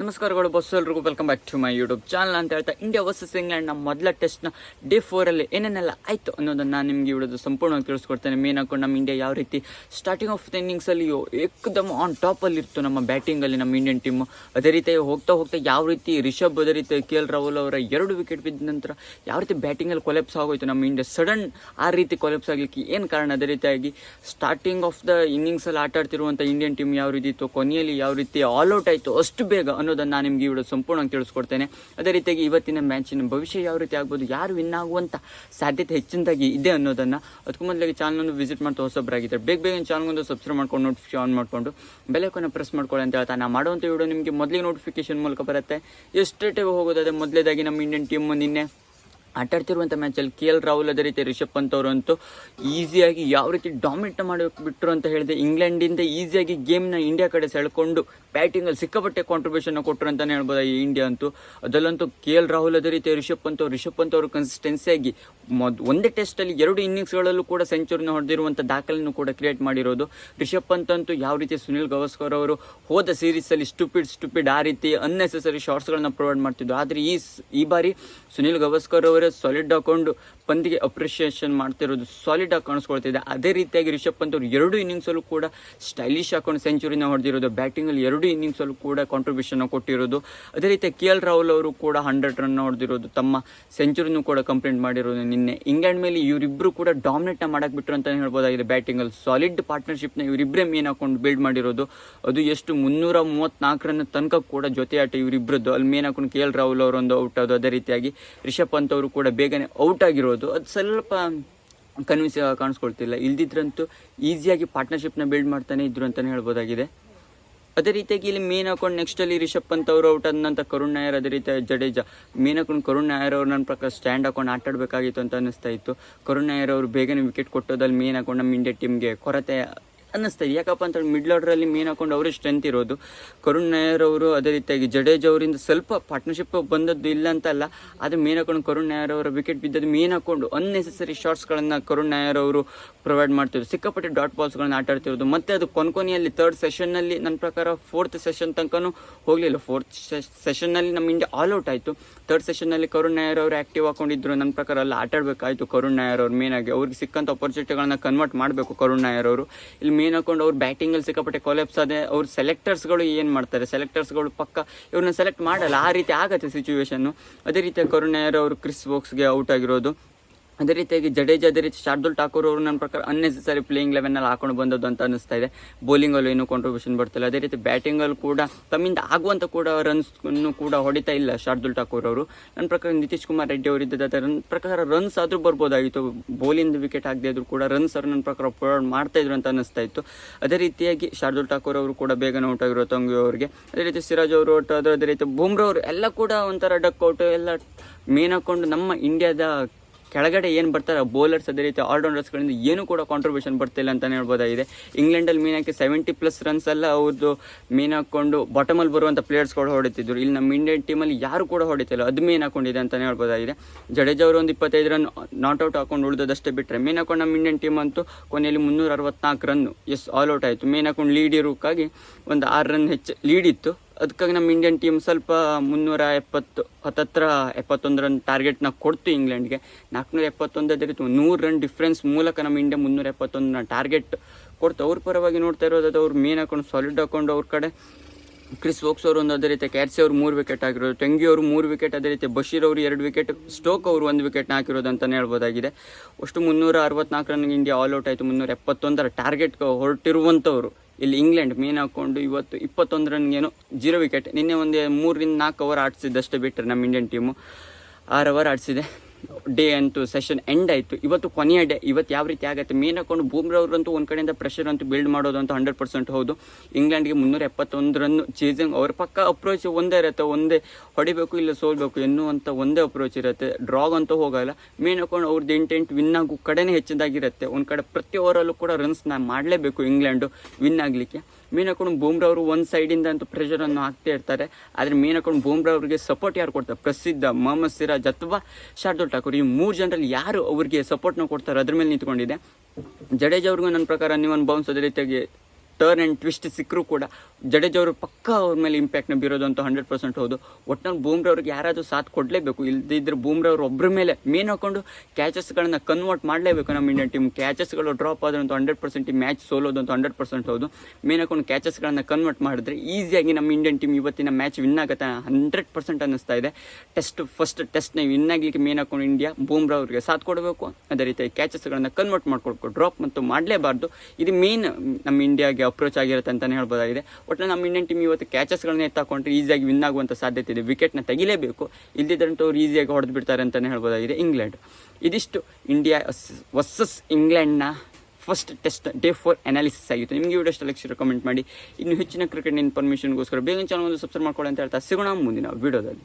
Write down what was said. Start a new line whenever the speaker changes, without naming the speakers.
ನಮಸ್ಕಾರಗಳು ಬಸ್, ಎಲ್ರಿಗೂ welcome back to my YouTube channel ಅಂತ ಹೇಳ್ತಾ ಇಂಡಿಯಾ ವರ್ಸಸ್ ಇಂಗ್ಲೆಂಡ್ನ ಮೊದಲ ಟೆಸ್ಟ್ನ ಡೇ ಫೋರಲ್ಲಿ ಏನೇನೆಲ್ಲ ಆಯಿತು ಅನ್ನೋದನ್ನು ನಾನು ನಿಮಗೆ ಇಡೋದು ಸಂಪೂರ್ಣವಾಗಿ ತಿಳಿಸ್ಕೊಡ್ತೇನೆ. ಮೇನ್ ಹಾಕೊಂಡು ನಮ್ಮ ಇಂಡಿಯಾ ಯಾವ ರೀತಿ ಸ್ಟಾರ್ಟಿಂಗ್ ಆಫ್ ದ ಇನ್ನಿಂಗ್ಸಲ್ಲಿ ಏಕದಮ್ ಆನ್ ಟಾಪಲ್ಲಿ ಇತ್ತು ನಮ್ಮ ಬ್ಯಾಟಿಂಗಲ್ಲಿ ನಮ್ಮ ಇಂಡಿಯನ್ ಟೀಮು ಅದೇ ರೀತಿ ಹೋಗ್ತಾ ಹೋಗ್ತಾ ಯಾವ ರೀತಿ ರಿಷಬ್, ಅದೇ ರೀತಿ ಕೆ ಎಲ್ ರಾಹುಲ್ ಅವರ ಎರಡು ವಿಕೆಟ್ ಬಿದ್ದ ನಂತರ ಯಾವ ರೀತಿ ಬ್ಯಾಟಿಂಗಲ್ಲಿ ಕೊಲೆಪ್ಸ್ ಆಗೋಯ್ತು ನಮ್ಮ ಇಂಡಿಯಾ ಸಡನ್ ಆ ರೀತಿ ಕೊಲೆಪ್ಸ್ ಆಗಲಿಕ್ಕೆ ಏನು ಕಾರಣ? ಅದೇ ರೀತಿಯಾಗಿ ಸ್ಟಾರ್ಟಿಂಗ್ ಆಫ್ ದ ಇನ್ನಿಂಗ್ಸಲ್ಲಿ ಆಟ ಆಡ್ತಿರುವಂಥ ಇಂಡಿಯನ್ ಟೀಮ್ ಯಾವ ರೀತಿ ಇತ್ತು? ಕೊನೆಯಲ್ಲಿ ಯಾವ ರೀತಿ ಆಲ್ ಔಟ್ ಆಯಿತು? ಅಷ್ಟು ಬೇಗ ಅನ್ನೋದನ್ನು ನಾನು ನಿಮಗೆ ಇವಳು ಸಂಪೂರ್ಣವಾಗಿ ತಿಳಿಸ್ಕೊಡ್ತೇನೆ. ಅದೇ ರೀತಿಯಾಗಿ ಇವತ್ತಿನ ಮ್ಯಾಚಿನ ಭವಿಷ್ಯ ಯಾವ ರೀತಿ ಆಗ್ಬೋದು, ಯಾರು ವಿನ್ ಆಗುವಂಥ ಸಾಧ್ಯತೆ ಹೆಚ್ಚಿನದಾಗಿ ಇದೆ ಅನ್ನೋದನ್ನು ಅದಕ್ಕೂ ಮೊದಲಾಗಿ ಚಾನಲನ್ನು ವಿಸಿಟ್ ಮಾಡ್ತಾ ಹೊಸೊಬ್ಬರಾಗಿದ್ದಾರೆ ಬೇಗ ಬೇಗ ಚಾನಲ್ಗೊಂದು ಸಬ್ಸ್ಕ್ರೈಬ್ ಮಾಡ್ಕೊಂಡು ನೋಟಿಫಿಕೇಶನ್ ಆನ್ ಮಾಡಿಕೊಂಡು ಬೆಲೆಕೋನ ಪ್ರೆಸ್ ಮಾಡ್ಕೊಳ್ಳಿ ಅಂತ ಹೇಳ್ತಾ ನಾನು ಮಾಡುವಂಥ ವಿಡಿಯೋ ನಿಮಗೆ ಮೊದಲಿಗೆ ನೋಟಿಫಿಕೇಶನ್ ಮೂಲಕ ಬರುತ್ತೆ. ಎಷ್ಟು ಹೋಗೋದಾದ್ರೆ ಮೊದಲೇದಾಗಿ ನಮ್ಮ ಇಂಡಿಯನ್ ಟೀಮ್ ನಿನ್ನೆ? ಆಟ ಆಡ್ತಿರುವಂಥ ಮ್ಯಾಚಲ್ಲಿ ಕೆ ಎಲ್ ರಾಹುಲ್ ಅದೇ ರೀತಿ ರಿಷಬ್ ಪಂತ್ ಅವರಂತೂ ಈಸಿಯಾಗಿ ಯಾವ ರೀತಿ ಡಾಮಿನೇಟ್ ಮಾಡಿ ಬಿಟ್ಟರು ಅಂತ ಹೇಳಿದೆ ಇಂಗ್ಲೆಂಡಿಂದ ಈಸಿಯಾಗಿ ಗೇಮ್ನ ಇಂಡಿಯಾ ಕಡೆ ಸೆಳ್ಕೊಂಡು ಬ್ಯಾಟಿಂಗಲ್ಲಿ ಸಿಕ್ಕಾಪಟ್ಟೆ ಕಾಂಟ್ರಿಬ್ಯೂಷನ್ ಕೊಟ್ಟರು ಅಂತಲೇ ಹೇಳ್ಬೋದು ಈ ಇಂಡಿಯಾ ಅಂತೂ. ಅದರಲ್ಲಂತೂ ಕೆ ಎಲ್ ರಾಹುಲ್ ಅದೇ ರೀತಿ ರಿಷಬ್ ಪಂತ್ ಅವರು, ರಿಷಬ್ ಪಂತ್ ಅವರು ಕನ್ಸಿಸ್ಟೆನ್ಸಿಯಾಗಿ ಮೊದ್ ಒಂದೇ ಟೆಸ್ಟಲ್ಲಿ ಎರಡು ಇನ್ನಿಂಗ್ಸ್ಗಳಲ್ಲೂ ಕೂಡ ಸೆಂಚುರಿನ ಹೊಡೆದಿರುವಂಥ ದಾಖಲೆಯನ್ನು ಕೂಡ ಕ್ರಿಯೇಟ್ ಮಾಡಿರೋದು. ರಿಷಬ್ ಪಂತ್ ಅಂತೂ ಯಾವ ರೀತಿ ಸುನಿಲ್ ಗವಾಸ್ಕರ್ ಅವರು ಹೋದ ಸೀರೀಸಲ್ಲಿ ಸ್ಟುಪಿಡ್ ಸ್ಟುಪಿಡ್ ಆ ರೀತಿ ಅನ್ನೆಸೆಸರಿ ಶಾರ್ಟ್ಸ್ಗಳನ್ನ ಪ್ರೊವೈಡ್ ಮಾಡ್ತಿದ್ದು ಆದರೆ ಈ ಈ ಬಾರಿ ಸುನಿಲ್ ಗವಾಸ್ಕರ್ ಅವರೇ ಸಾಲಿಡ್ ಹಾಕೊಂಡು ಪಂತಿಗೆ ಅಪ್ರಿಷಿಯೇಷನ್ ಮಾಡ್ತಿರೋದು ಸಾಲಿಡ್ ಆಗಿ ಕಾಣಿಸ್ಕೊಳ್ತಿದೆ. ಅದೇ ರೀತಿಯಾಗಿ ರಿಷಬ್ ಪಂತ್ ಅವರು ಎರಡು ಇನ್ನಿಂಗ್ಸಲ್ಲೂ ಕೂಡ ಸ್ಟೈಲಿಶ್ ಹಾಕೊಂಡು ಸೆಂಚುರಿನ ಹೊಡೆದಿರೋದು ಬ್ಯಾಟಿಂಗಲ್ಲಿ ಎರಡು ಇನ್ನಿಂಗ್ಸಲ್ಲೂ ಕೂಡ ಕಾಂಟ್ರಿಬ್ಯೂಷನ್ ಕೊಟ್ಟಿರೋದು. ಅದೇ ರೀತಿ ಕೆ ಎಲ್ ರಾಹುಲ್ ಅವರು ಕೂಡ ಹಂಡ್ರೆಡ್ ರನ್ ಹೊಡೆದಿರೋದು, ತಮ್ಮ ಸೆಂಚುರಿನೂ ಕೂಡ ಕಂಪ್ಲೀಟ್ ಮಾಡಿರೋದು ನಿನ್ನೆ. ಇಂಗ್ಲೆಂಡ್ ಮೇಲೆ ಇವರಿಬ್ಬರು ಕೂಡ ಡಾಮಿನೇಟ್ನ ಮಾಡಕ್ಕೆ ಬಿಟ್ಟರು ಅಂತಲೇ ಹೇಳ್ಬೋದಾಗಿದೆ ಬ್ಯಾಟಿಂಗಲ್ಲಿ ಸಾಲಿಡ್ ಪಾರ್ಟ್ನರ್ಶಿಪ್ನ ಇವರಿಬ್ಬರೇ ಮೇನ್ ಹಾಕೊಂಡು ಬಿಲ್ಡ್ ಮಾಡಿರೋದು. ಅದು ಎಷ್ಟು ಮುನ್ನೂರ ಮೂವತ್ತ್ನಾಲ್ಕು ರನ್ ತನಕ ಕೂಡ ಜೊತೆ ಆಟ ಇವರಿಬ್ಬರದ್ದು ಅಲ್ಲಿ ಮೇನ್ ಹಾಕೊಂಡು ಕೆ ಎಲ್ ರಾಹುಲ್ ಅವರೊಂದು ಔಟ್ ಅದು ಅದೇ ರೀತಿಯಾಗಿ ರಿಷಬ್ ಪಂತ್ ಅವರು ಕೂಡ ಬೇಗನೆ ಔಟ್ ಆಗಿರೋದು. ಅದು ಸ್ವಲ್ಪ ಕನ್ವಿನ್ಸ್ ಕಾಣಿಸ್ಕೊಳ್ತಿಲ್ಲ. ಇಲ್ದಿದ್ರಂತೂ ಈಸಿಯಾಗಿ ಪಾರ್ಟ್ನರ್ಶಿಪ್ನ ಬಿಲ್ಡ್ ಮಾಡ್ತಾನೆ ಇದ್ರು ಅಂತಲೇ ಹೇಳ್ಬೋದಾಗಿದೆ. ಅದೇ ರೀತಿಯಾಗಿ ಇಲ್ಲಿ ಮೇನ್ ಹಾಕೊಂಡು ನೆಕ್ಸ್ಟ್ ಅಲ್ಲಿ ರಿಷಬ್ ಪಂತ್ ಅವರು ಔಟ್ ಆದಂತ ಕರುಣ್ ನಾಯರ್, ಅದೇ ರೀತಿ ಜಡೇಜಾ. ಮೇನ್ ಹಾಕೊಂಡು ಕರುಣ್ ನಾಯರ್ ಅವರು ನನ್ನ ಪ್ರಕಾರ ಸ್ಟ್ಯಾಂಡ್ ಹಾಕೊಂಡು ಆಟಾಡಬೇಕಾಗಿತ್ತು ಅಂತ ಅನಿಸ್ತಾ ಇತ್ತು. ಕರುಣ್ ನಾಯರ್ ಅವರು ಬೇಗನೆ ವಿಕೆಟ್ ಕೊಟ್ಟೋದಲ್ಲಿ ಮೇನ್ ಹಾಕೊಂಡು ನಮ್ಮ ಇಂಡಿಯಾ ಟೀಮ್ಗೆ ಕೊರತೆ ಅನ್ನಿಸ್ತಾ ಇದೆ. ಯಾಕಪ್ಪ ಅಂತ ಮಿಡ್ಲ್ ಆರ್ಡ್ರಲ್ಲಿ ಮೇನ್ ಹಾಕೊಂಡು ಅವರೇ ಸ್ಟ್ರೆಂತ್ ಇರೋದು. ಕರುಣ್ ನಾಯರ್ ಅವರು ಅದೇ ರೀತಿಯಾಗಿ ಜಡೇಜ್ ಅವರಿಂದ ಸ್ವಲ್ಪ ಪಾರ್ಟ್ನರ್ಶಿಪ್ ಬಂದದ್ದು ಇಲ್ಲ ಅಂತಲ್ಲ ಅದು ಮೇನ್ ಹಾಕೊಂಡು ಕರುಣ್ ನಾಯರ್ ಅವರ ವಿಕೆಟ್ ಬಿದ್ದದ್ದು ಮೇನ್ ಹಾಕೊಂಡು ಅನ್ನೆಸೆಸರಿ ಶಾರ್ಟ್ಸ್ಗಳನ್ನು ಕರುಣ್ ನಾಯರ್ ಅವರು ಪ್ರೊವೈಡ್ ಮಾಡ್ತಿದ್ರು. ಸಿಕ್ಕಾಪಟ್ಟೆ ಡಾಟ್ ಬಾಲ್ಸ್ಗಳನ್ನ ಆಟ ಆಡ್ತಿರೋದು. ಮತ್ತೆ ಅದು ಕೊನ್ಕೊನೆಯಲ್ಲಿ ತರ್ಡ್ ಸೆಷನ್ನಲ್ಲಿ ನನ್ನ ಪ್ರಕಾರ ಫೋರ್ತ್ ಸೆಷನ್ ತನಕನೂ ಹೋಗಲಿಲ್ಲ. ಫೋರ್ತ್ ಸೆಷನ್ನಲ್ಲಿ ನಮ್ಮ ಇಂಡಿಯಾ ಆಲ್ ಔಟ್ ಆಯಿತು. ತರ್ಡ್ ಸೆಷನ್ನಲ್ಲಿ ಕರುಣ್ ನಾಯರ್ ಅವರು ಆ್ಯಕ್ಟಿವ್ ಹಾಕೊಂಡಿದ್ರು. ನನ್ನ ಪ್ರಕಾರ ಅಲ್ಲಿ ಆಟ ಆಡಬೇಕಾಯಿತು ಕರುಣ್ ನಾಯರ್ ಅವ್ರು ಮೇನ್ ಆಗಿ. ಅವ್ರಿಗೆ ಸಿಕ್ಕಂಥ ಅಪರ್ಚುನಿಟಿಗಳನ್ನ ಕನ್ವರ್ಟ್ ಮಾಡಬೇಕು ಕರುಣ್ ನಾಯರ್ ಅವರು. ಇಲ್ಲಿ ಮೇನ್ ಹಾಕೊಂಡು ಅವ್ರು ಬ್ಯಾಟಿಂಗಲ್ಲಿ ಸಿಕ್ಕಾಪಟ್ಟೆ ಕೊಲೆಪ್ಸ್ ಅದೇ ಅವ್ರ ಸೆಲೆಕ್ಟರ್ಸ್ಗಳು ಏನು ಮಾಡ್ತಾರೆ? ಸೆಲೆಕ್ಟರ್ಸ್ಗಳು ಪಕ್ಕ ಇವ್ರನ್ನ ಸೆಲೆಕ್ಟ್ ಮಾಡಲ್ಲ, ಆ ರೀತಿ ಆಗತ್ತೆ ಸಿಚುವೇಶನ್ನು ಅದೇ ರೀತಿ ಕರುಣ್ ಅವರು ಕ್ರಿಸ್ ಬೋಕ್ಸ್ಗೆ ಔಟ್ ಆಗಿರೋದು. ಅದೇ ರೀತಿಯಾಗಿ ಜಡೇಜ್, ಅದೇ ರೀತಿ ಶಾರ್ದುಲ್ ಠಾಕೂರ್ ಅವರು ನನ್ನ ಪ್ರಕಾರ ಅನ್ನೆಸೆಸರಿ ಪ್ಲೇಯಿಂಗ್ ಲೆವೆನಲ್ಲಿ ಹಾಕೊಂಡು ಬಂದದ್ದು ಅಂತ ಅನಿಸ್ತಾ ಇದೆ. ಬೌಲಿಂಗಲ್ಲೂ ಏನೂ ಕಾಂಟ್ರಿಬ್ಯೂಷನ್ ಬರ್ತಿಲ್ಲ. ಅದೇ ರೀತಿ ಬ್ಯಾಟಿಂಗಲ್ಲಿ ಕೂಡ ತಮ್ಮಿಂದ ಆಗುವಂಥ ಕೂಡ ರನ್ಸ್ ಕೂಡ ಹೊಡಿತಾ ಇಲ್ಲ ಶಾರ್ದುಲ್ ಠಾಕೂರ್ ಅವರು. ನನ್ನ ಪ್ರಕಾರ ನಿತೀಶ್ ಕುಮಾರ್ ರೆಡ್ಡಿ ಅವರು ಇದ್ದದ ನನ್ನ ಪ್ರಕಾರ ರನ್ಸ್ ಆದರೂ ಬರ್ಬೋದಾಗಿತ್ತು. ಬೌಲಿಂಗ್ ವಿಕೆಟ್ ಆಗದೆ ಇದ್ರು ಕೂಡ ರನ್ಸ್ ಅವರು ನನ್ನ ಪ್ರಕಾರ ಪ್ರೊವೈಡ್ ಮಾಡ್ತಾ ಇದ್ರು ಅಂತ ಅನಿಸ್ತಾ ಇತ್ತು. ಅದೇ ರೀತಿಯಾಗಿ ಶಾರ್ದುಲ್ ಠಾಕೂರ್ ಅವರು ಕೂಡ ಬೇಗನೆ ಔಟ್ ಆಗಿರೋ ತಂಗಿ ಅವರಿಗೆ, ಅದೇ ರೀತಿ ಸಿರಾಜ್ ಅವರು ಔಟ್ ಆದ್ರು ಅದೇ ರೀತಿ ಬುಮ್ರಾ ಅವರು ಎಲ್ಲ ಕೂಡ ಒಂಥರ ಡಕ್ ಔಟ್ ಎಲ್ಲ ಮೇನ್ ಹಾಕೊಂಡು ನಮ್ಮ ಇಂಡಿಯಾದ ಕೆಳಗಡೆ ಏನು ಬರ್ತಾರೆ ಬೌಲರ್ಸ್ ಅದೇ ರೀತಿ ಆಲ್ರೌಂಡರ್ಸ್ಗಳಿಂದ ಏನೂ ಕೂಡ ಕಾಂಟ್ರಿಬ್ಯೂಷನ್ ಬರ್ತಿಲ್ಲ ಅಂತಲೇ ಹೇಳ್ಬೋದಾಗಿದೆ. ಇಂಗ್ಲೆಂಡಲ್ಲಿ ಮೀನಾಕಿ ಸೆವೆಂಟಿ ಪ್ಲಸ್ ರನ್ಸ್ ಎಲ್ಲ ಅವ್ರದ್ದು ಮೇನ್ ಹಾಕ್ಕೊಂಡು ಬಾಟಮಲ್ಲಿ ಬರುವಂಥ ಪ್ಲೇಯರ್ಸ್ಗಳು ಹೊಡಿತಿದ್ರು. ಇಲ್ಲಿ ನಮ್ಮ ಇಂಡಿಯನ್ ಟೀಮಲ್ಲಿ ಯಾರು ಕೂಡ ಹೊಡಿತಿಲ್ಲ. ಅದು ಮೇನ್ ಹಾಕೊಂಡಿದೆ ಅಂತಲೇ ಹೇಳ್ಬೋದಾಗಿದೆ. ಜಡೇಜಾ ಅವರು ಒಂದು ಇಪ್ಪತ್ತೈದು ರನ್ ನಾಟ್ ಔಟ್ ಹಾಕೊಂಡು ಉಳಿದದಷ್ಟೇ ಬಿಟ್ಟರೆ ಮೇನ್ ಹಾಕೊಂಡು ನಮ್ಮ ಇಂಡಿಯನ್ ಟೀಮ್ ಅಂತೂ ಕೊನೆಯಲ್ಲಿ ಮುನ್ನೂರ ಅರವತ್ನಾಲ್ಕು ರನ್ನು ಎಸ್ ಆಲ್ ಔಟ್ ಆಯಿತು. ಮೇನ್ ಹಾಕೊಂಡು ಲೀಡ್ ಇರೋಕ್ಕಾಗಿ ಒಂದು ಆರು ರನ್ ಹೆಚ್ಚು ಲೀಡ್ ಇತ್ತು. ಅದಕ್ಕಾಗಿ ನಮ್ಮ ಇಂಡಿಯನ್ ಟೀಮ್ ಸ್ವಲ್ಪ ಮುನ್ನೂರ ಎಪ್ಪತ್ತು, ಹತ್ತತ್ರ ಎಪ್ಪತ್ತೊಂದು ರನ್ ಟಾರ್ಗೆಟ್ನ ಕೊಡ್ತು ಇಂಗ್ಲೆಂಡ್ಗೆ ನಾಲ್ಕುನೂರ ಎಪ್ಪತ್ತೊಂದು ಅದೇ ರೀತಿ ನೂರು ರನ್ ಡಿಫ್ರೆನ್ಸ್ ಮೂಲಕ ನಮ್ಮ ಇಂಡಿಯಾ ಮುನ್ನೂರ ಎಪ್ಪತ್ತೊಂದನ್ನ ಟಾರ್ಗೆಟ್ ಕೊಡ್ತು. ಅವ್ರ ಪರವಾಗಿ ನೋಡ್ತಾ ಇರೋದು ಅವ್ರು ಮೇನ್ ಹಾಕೊಂಡು ಸಾಲಿಡ್ ಹಾಕೊಂಡು ಅವ್ರ ಕಡೆ ಕ್ರಿಸ್ ವೋಕ್ಸ್ ಅವರು ಒಂದು ಅದೇ ರೀತಿ ಕ್ಯಾಟ್ಸಿ ಅವರು ಮೂರು ವಿಕೆಟ್ ಆಗಿರೋದು ತೆಂಗಿ ಅವರು ಮೂರು ವಿಕೆಟ್ ಅದೇ ರೀತಿ ಬಶೀರ್ ಅವರು ಎರಡು ವಿಕೆಟ್ ಸ್ಟೋಕ್ ಅವರು ಒಂದು ವಿಕೆಟ್ನ ಹಾಕಿರೋದು ಅಂತಲೇ ಹೇಳ್ಬೋದಾಗಿದೆ. ಅಷ್ಟು ಮುನ್ನೂರ ಅರವತ್ನಾಲ್ಕು ರನ್ಗೆ ಇಂಡಿಯಾ ಔಟ್ ಆಯಿತು. ಮುನ್ನೂರ ಎಪ್ಪತ್ತೊಂದರ ಟಾರ್ಗೆಟ್ ಹೊರಟಿರುವಂಥವ್ರು ಇಲ್ಲಿ ಇಂಗ್ಲೆಂಡ್ ಮೀನ್ ಹಾಕೊಂಡು ಇವತ್ತು ಇಪ್ಪತ್ತೊಂದು ರನ್ಗೇನು ಜೀರೋ ವಿಕೆಟ್. ನಿನ್ನೆ ಒಂದು ಮೂರರಿಂದ ನಾಲ್ಕು ಓವರ್ ಆಡಿಸಿದ್ದಷ್ಟೇ ಬಿಟ್ಟರೆ ನಮ್ಮ ಇಂಡಿಯನ್ ಟೀಮು ಆರು ಓವರ್ ಆಡಿಸಿದೆ. ಡೇ ಅಂತೂ ಸೆಷನ್ ಎಂಡ್ ಆಯಿತು. ಇವತ್ತು ಕೊನೆಯ ಡೇ ಇವತ್ತು ಯಾವ ರೀತಿ ಆಗುತ್ತೆ? ಮೇನ್ ಹಾಕೊಂಡು ಬೂಮ್ರಾ ಅವರಂತೂ ಒಂದು ಕಡೆಯಿಂದ ಪ್ರೆಷರ್ ಅಂತೂ ಬಿಲ್ಡ್ ಮಾಡೋದು ಅಂತ ಹಂಡ್ರೆಡ್ ಪರ್ಸೆಂಟ್ ಹೌದು. ಇಂಗ್ಲೆಂಡ್ಗೆ ಮುನ್ನೂರ ಎಪ್ಪತ್ತೊಂದು ರನ್ ಚೇಸಿಂಗ್ ಅವ್ರ ಪಕ್ಕ ಅಪ್ರೋಚ್ ಒಂದೇ ಇರುತ್ತೆ. ಒಂದೇ ಹೊಡಿಬೇಕು ಇಲ್ಲ ಸೋಲ್ಬೇಕು ಎನ್ನುವಂಥ ಒಂದೇ ಅಪ್ರೋಚ್ ಇರುತ್ತೆ. ಡ್ರಾಗ್ ಅಂತೂ ಹೋಗಲ್ಲ. ಮೇನ್ ಹಾಕೊಂಡು ಅವ್ರದ್ದು ಇಂಟೆಂಟ್ ವಿನ್ ಆಗೋ ಕಡೆನೇ ಹೆಚ್ಚಿದಾಗಿರುತ್ತೆ ಒಂದು ಕಡೆ ಪ್ರತಿ ಓವರಲ್ಲೂ ಕೂಡ ರನ್ಸ್ನ ಮಾಡಲೇಬೇಕು ಇಂಗ್ಲೆಂಡು ವಿನ್ ಆಗಲಿಕ್ಕೆ. ಮೇನ್ ಹಾಕೊಂಡು ಬೂಮ್ರಾ ಅವರು ಒಂದು ಸೈಡಿಂದ ಅಂತೂ ಪ್ರೆಷರನ್ನು ಹಾಕ್ತಾ ಇರ್ತಾರೆ. ಆದರೆ ಮೇನ್ ಹಾಕೊಂಡು ಬೂಮ್ರಾ ಅವರಿಗೆ ಸಪೋರ್ಟ್ ಯಾರು ಕೊಡ್ತಾರೆ? ಪ್ರಸಿದ್ಧ, ಮೊಹಮ್ಮದ್ ಸಿರಾಜ್ ಅಥವಾ ಶಾರ್ದುಲ್ ಠಾಕೂರ್. ಈ ಮೂರು ಜನರಲ್ಲಿ ಯಾರು ಅವರಿಗೆ ಸಪೋರ್ಟ್ನ ಕೊಡ್ತಾರೆ? ಅದ್ರ ಮೇಲೆ ನಿಂತ್ಕೊಂಡಿದೆ ಜಡೇಜ್ ಅವ್ರಿಗೂ ನನ್ನ ಪ್ರಕಾರ ನೀವು ಬೌನ್ಸ್ ಅದೇ ರೀತಿಯಾಗಿ ಟರ್ನ್ ಆ್ಯಂಡ್ ಟ್ವಿಸ್ಟ್ ಸಿಕ್ಕರೂ ಕೂಡ ಜಡೇಜ್ ಅವರು ಪಕ್ಕ ಅವ್ರ ಮೇಲೆ ಇಂಪ್ಯಾಕ್ಟ್ನ ಬೀರೋದು ಅಂತ ಹಂಡ್ರೆಡ್ ಪರ್ಸೆಂಟ್ ಹೌದು. ಒಟ್ಟಿನಲ್ಲಿ ಬೂಮ್ರಾ ಅವ್ರಿಗೆ ಯಾರಾದರೂ ಸಾಥ್ ಕೊಡಲೇಬೇಕು. ಇಲ್ಲದಿದ್ದರೆ ಬೂಮ್ರಾ ಅವರು ಒಬ್ಬರ ಮೇಲೆ ಮೇನ್ ಹಾಕೊಂಡು ಕ್ಯಾಚಸ್ಗಳನ್ನು ಕನ್ವರ್ಟ್ ಮಾಡಲೇಬೇಕು ನಮ್ಮ ಇಂಡಿಯನ್ ಟೀಮ್ ಕ್ಯಾಚಸ್ಗಳು ಡ್ರಾಪ್ ಆದ್ರಂತೂ ಹಂಡ್ರೆಡ್ ಪರ್ಸೆಂಟ್ ಈ ಮ್ಯಾಚ್ ಸೋಲೋದು ಅಂತ ಹಂಡ್ರೆಡ್ ಪರ್ಸೆಂಟ್ ಹೌದು. ಮೇನ್ ಹಾಕೊಂಡು ಕ್ಯಾಚಸ್ಗಳನ್ನ ಕನ್ವರ್ಟ್ ಮಾಡಿದ್ರೆ ಈಸಿಯಾಗಿ ನಮ್ಮ ಇಂಡಿಯನ್ ಟೀಮ್ ಇವತ್ತಿನ ಮ್ಯಾಚ್ ವಿನ್ ಆಗುತ್ತೆ ಹಂಡ್ರೆಡ್ ಪರ್ಸೆಂಟ್ ಅನ್ನಿಸ್ತಾ ಇದೆ. ಟೆಸ್ಟ್ ಫಸ್ಟ್ ಟೆಸ್ಟ್ನ ವಿನ್ ಆಗಲಿಕ್ಕೆ ಮೇನ್ ಹಾಕೊಂಡು ಇಂಡಿಯಾ ಬೂಮ್ರಾ ಅವರಿಗೆ ಸಾಥ್ ಕೊಡಬೇಕು. ಅದೇ ರೀತಿ ಕ್ಯಾಚಸ್ಗಳನ್ನ ಕನ್ವರ್ಟ್ ಮಾಡ್ಕೊಡ್ಬೇಕು ಡ್ರಾಪ್ ಮತ್ತು ಮಾಡಲೇಬಾರ್ದು. ಇದು ಮೇನ್ ನಮ್ಮ ಇಂಡಿಯಾಗೆ ಅಪ್ರೋಚ್ ಆಗಿರುತ್ತೆ ಅಂತಲೇ ಹೇಳ್ಬೋದಾಗಿದೆ. ಒಟ್ಟು ನಮ್ಮ ಇಂಡಿಯನ್ ಟೀಮ್ ಇವತ್ತು ಕ್ಯಾಚಸ್ಗಳನ್ನ ಎತ್ತಾಕೊಂಡ್ರೆ ಈಸಿಯಾಗಿ ವಿನ್ ಆಗುವಂಥ ಸಾಧ್ಯತೆ ಇದೆ. ವಿಕೆಟ್ನ ತೆಗಿಲೇಬೇಕು. ಇಲ್ದಿದ್ರಂತೂ ಅವ್ರು ಈಸಿಯಾಗಿ ಹೊಡೆದು ಬಿಡ್ತಾರೆ ಅಂತಲೇ ಹೇಳ್ಬೋದಾಗಿದೆ ಇಂಗ್ಲೆಂಡ್ ಇದಿಷ್ಟು India versus ಇಂಗ್ಲೆಂಡ್ನ first test day four analysis ಆಗಿತ್ತು. ನಿಮಗೆ ವಿಡಿಯೋ ಇಷ್ಟ ಲಕ್ಷ ಕಮೆಂಟ್ ಮಾಡಿ. ಇನ್ನು ಹೆಚ್ಚಿನ ಕ್ರಿಕೆಟ್ ಇನ್ಫಾರ್ಮೇಷನ್ಗೋಸ್ಕರ ಬೇಗ ಚಾನಲ್ ಒಂದು ಸಬ್ಸ್ಕ್ರೈಬ್ ಮಾಡ್ಕೊಳ್ಳಿ ಅಂತ ಹೇಳ್ತಾ ಸಿಗೋಣ ಮುಂದಿನ ವಿಡಿಯೋದಲ್ಲಿ